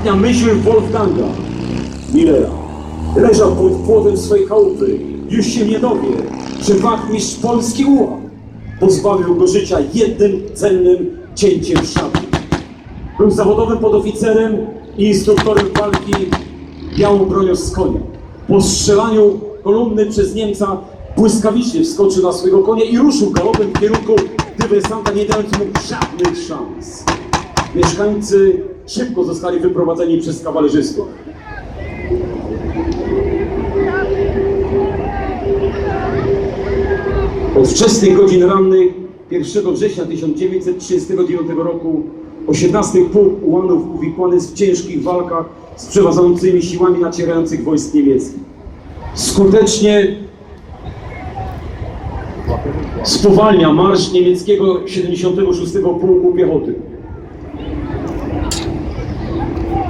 Ostatnia myśl Wolfganga Millera leżał pod płotem swojej chałupy. Już się nie dowie, że wachmistrz Polski ułam pozbawił go życia jednym cennym cięciem szabli. Był zawodowym podoficerem i instruktorem walki białą bronią z konia. Po strzelaniu kolumny przez Niemca błyskawicznie wskoczył na swojego konia i ruszył galopem w kierunku dywersanta, nie dając mu żadnych szans. Mieszkańcy szybko zostali wyprowadzeni przez kawalerzystów. Od wczesnych godzin rannych 1 września 1939 roku 18 pułk ułanów uwikłany w ciężkich walkach z przeważającymi siłami nacierających wojsk niemieckich. Skutecznie spowalnia marsz niemieckiego 76 Pułku Piechoty.